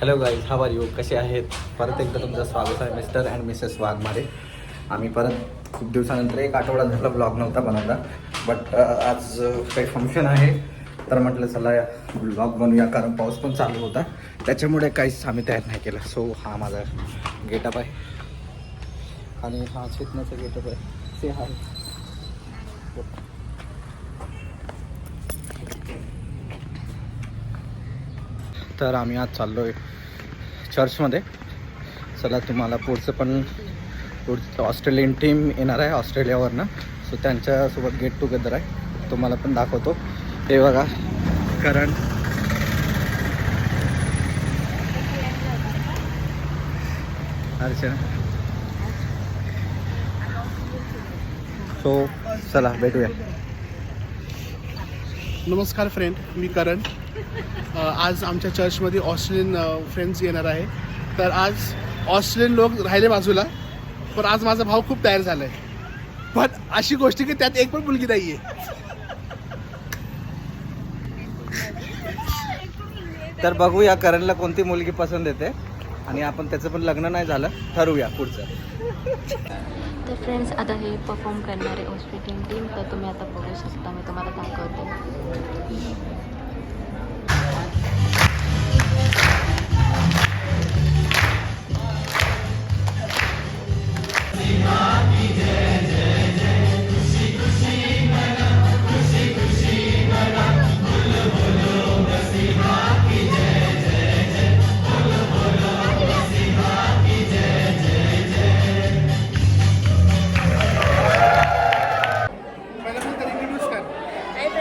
Hello guys how are you कसे आहेत? परत एकदा तुमचं स्वागत आहे मिस्टर अँड मिसेस वाघमारे. आम्ही परत खूप दिवसानंतर एक आठवडा झाला ब्लॉग नव्हता बनवला बट आज काही फंक्शन आहे. तर म्हटलं चला ब्लॉग बनवूया कारण पाऊस पण चालू होता. त्याच्यामुळे काहीच आम्ही तयार नाही केलं. सो हा माझा गेटअप आहे. आणि हा चेतनाचा गेटअप आहे. से हाय तर आम्ही आज चाललो आहे चर्चमध्ये. चला तुम्हाला पुढचं पण पुढचं ऑस्ट्रेलियन टीम येणार आहे ऑस्ट्रेलियावरनं. सो त्यांच्यासोबत गेट टुगेदर आहे. तुम्हाला पण दाखवतो. हे बघा करण. अर्चना. सो चला भेटूया. नमस्कार फ्रेंड मी करण. आज आमच्या चर्चमध्ये ऑस्ट्रेलियन फ्रेंड्स येणार आहे. तर आज ऑस्ट्रेलियन लोक राहिले बाजूला पण आज माझा भाऊ खूप तयार झाला आहे पण अशी गोष्ट की त्यात एक पण मुलगी नाही आहे तर बघूया करणला कोणती मुलगी पसंत येते. आणि आपण त्याचं पण लग्न नाही झालं ठरवूया पुढचं. तर फ्रेंड्स आता हे परफॉर्म करणारे ऑस्ट्रेलियन टीम तर तुम्ही आता बघू शकता मी तुम्हाला दाखवते.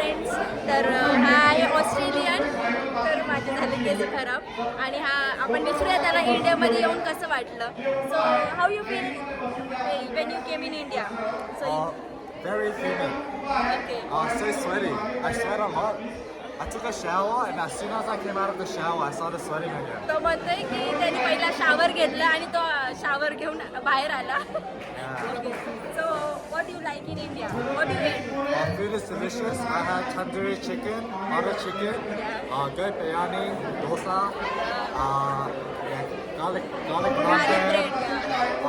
फ्रेंड्स तर हा आहे ऑस्ट्रेलियन तर माझे झाले केस खराब आणि हा आपण विचारूया त्याला इंडियामध्ये येऊन कसं वाटलं so how you feel when you came in India so very humid. Okay Uh, so sweaty. I sweat a lot. I took a shower, and as soon as I came out of the shower, I started sweating again. तो म्हणतोय की त्याने पहिला shower घेतला आणि तो shower घेऊन बाहेर आला so what you like in India what you Uh, food is delicious. I had tandoori chicken, butter chicken, uh, goat biryani, dosa, uh, yeah, garlic, garlic naan Garlic bread. bread,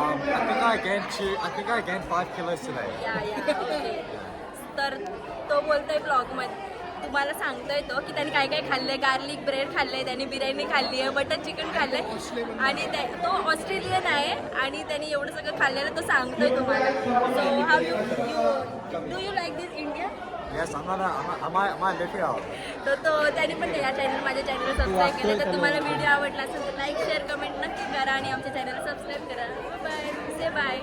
Um, I think I gained two. I think I gained five kilos today. या या okay तर तो बोलतोय ब्लॉगमध्ये तुम्हाला सांगतोय तो की त्याने काय काय खाल्लंय? गार्लिक ब्रेड खाल्लंय त्याने बिर्याणी खाल्ली आहे बटर चिकन खाल्लंय. आणि तो ऑस्ट्रेलियन आहे आणि त्याने एवढं सगळं खाल्लेलं तो सांगतोय तुम्हाला. So how you you do you like this India. तर तो त्याने पण या चॅनल माझ्या चॅनलला सबस्क्राईब केलं. तर तुम्हाला व्हिडिओ आवडला असेल तर लाईक शेअर कमेंट नक्की करा आणि आमच्या चॅनलला सबस्क्राईब करा. Bye say bye